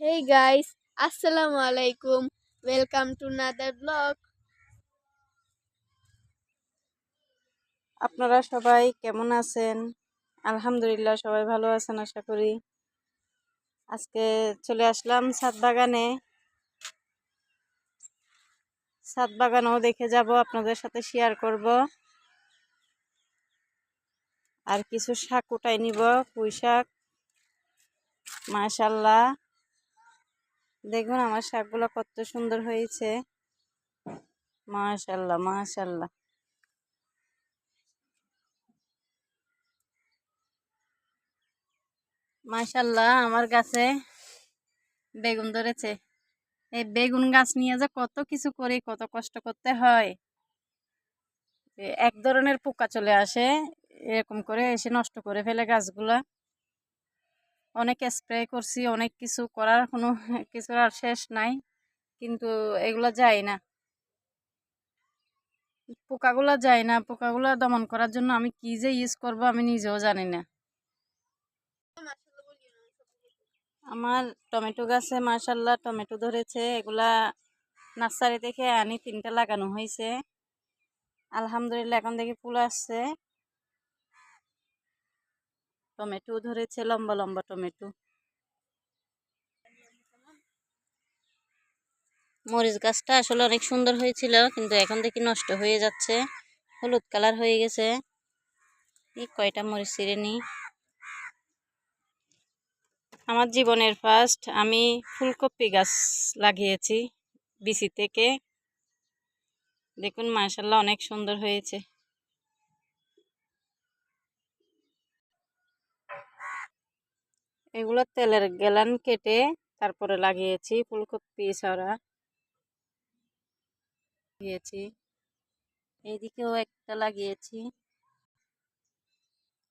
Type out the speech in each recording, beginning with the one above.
Hey guys, Assalamu alaikum. Welcome to another vlog. আপনারা সবাই কেমন আছেন? আলহামদুলিল্লাহ সবাই ভালো আছেন আশা করি। আজকে চলে আসলাম ছাদ বাগানে। ছাদ বাগানও দেখে যাব আপনাদের সাথে শেয়ার করব। আর কিছু শাক উঠাই নিব পুঁই শাক। মাশাল্লাহ দেখুন আমার শাকগুলো কত সুন্দর হয়েছে। মাশাল্লাহ মাশাল্লাহ। মাশাল্লাহ, আমার গাছে বেগুন ধরেছে। এই বেগুন গাছ নিয়ে যে কত কিছু করি, কত কষ্ট করতে হয়। এক ধরনের পোকা চলে আসে, এরকম করে এসে নষ্ট করে ফেলে গাছগুলা। অনেক স্প্রে করছি, অনেক কিছু করার কোনো কিছু আর শেষ নাই। কিন্তু এগুলো যায় না। পোকাগুলো যায় না, পোকাগুলো দমন করার জন্য আমি কি যে ইউজ করব আমি নিজেও জানি না। আমার টমেটো গাছে মার্শাল্লাহ টমেটো ধরেছে, এগুলা নার্সারি থেকে আনি, তিনটা লাগানো হয়েছে। আলহামদুলিল্লাহ এখন দেখি ফুল আসছে। টমেটো ধরেছে, লম্বা লম্বা টমেটো। মরিচ গাছটা আসলে অনেক সুন্দর হয়েছিল, কিন্তু এখন দেখি নষ্ট হয়ে যাচ্ছে, হলুদ কালার হয়ে গেছে। এই কয়টা মরিচ ছিঁড়ে নিই? আমার জীবনের ফার্স্ট আমি ফুলকপি গাছ লাগিয়েছি, বিসি থেকে। দেখুন মাশাল্লাহ অনেক সুন্দর হয়েছে। এগুলো তেলের গেলান কেটে তারপরে লাগিয়েছি, ফুলকপি ছাড়া লাগিয়েছি। এইদিকেও একটা লাগিয়েছি।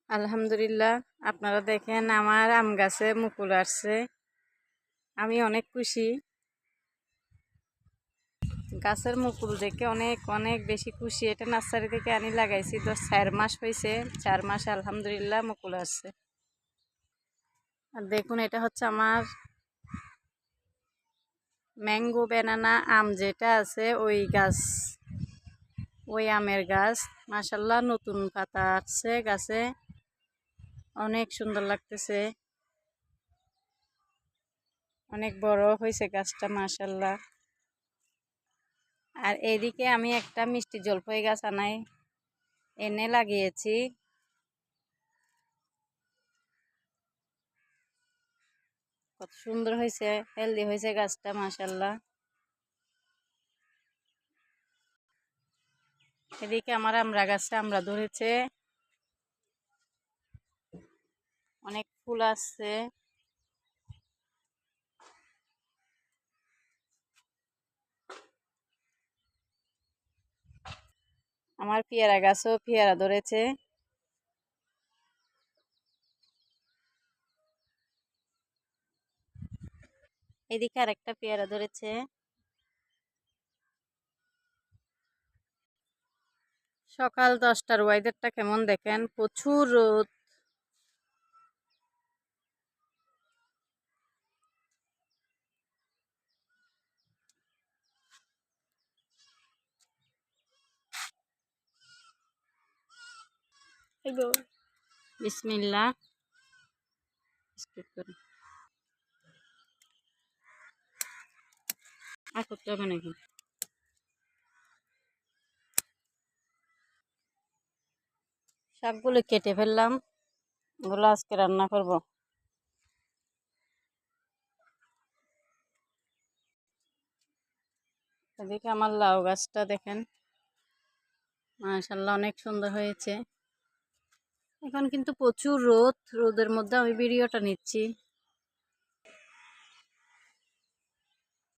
আলহামদুলিল্লাহ, আপনারা দেখেন আমার আম গাছে মুকুল আসছে। আমি অনেক খুশি। গাছের মুকুল দেখে অনেক অনেক বেশি খুশি। এটা নার্সারি থেকে আনি লাগাইছি তো চার মাস হয়েছে চার মাস আলহামদুলিল্লাহ মুকুল আসছে। আর দেখুন, এটা হচ্ছে আমার ম্যাঙ্গো ব্যানানা আম যেটা আছে, ওই গাছ, ওই আমের গাছ। মাসাল্লাহ নতুন পাতা আসছে গাছে। অনেক সুন্দর লাগতেছে। অনেক বড় হয়েছে গাছটা মাসাল্লাহ আর এদিকে আমি একটা মিষ্টি জলপাই গাছ আনাই, এনে লাগিয়েছি। কত সুন্দর হয়েছে, হেলদি হয়েছে গাছটা মাসাল্লাহ এদিকে আমার আমরা গাছটা আমরা ধরেছে। অনেক ফুল আসছে। আমার পেয়ারা গাছও পেয়ারা ধরেছে। এদিকে আরেকটা পেয়ারা ধরেছে। সকাল দশটার ওয়েদারটা কেমন দেখেন? প্রচুর রোদ। বিসমিল্লা স্কিপ আর করতে হবে নাকি? শাকগুলো কেটে ফেললাম। ওগুলো আজকে রান্না করব। এদিকে আমার লাউ গাছটা দেখেন। মাশাল্লাহ অনেক সুন্দর হয়েছে। এখন কিন্তু প্রচুর রোদ। রোদের মধ্যে আমি ভিডিওটা নিচ্ছি।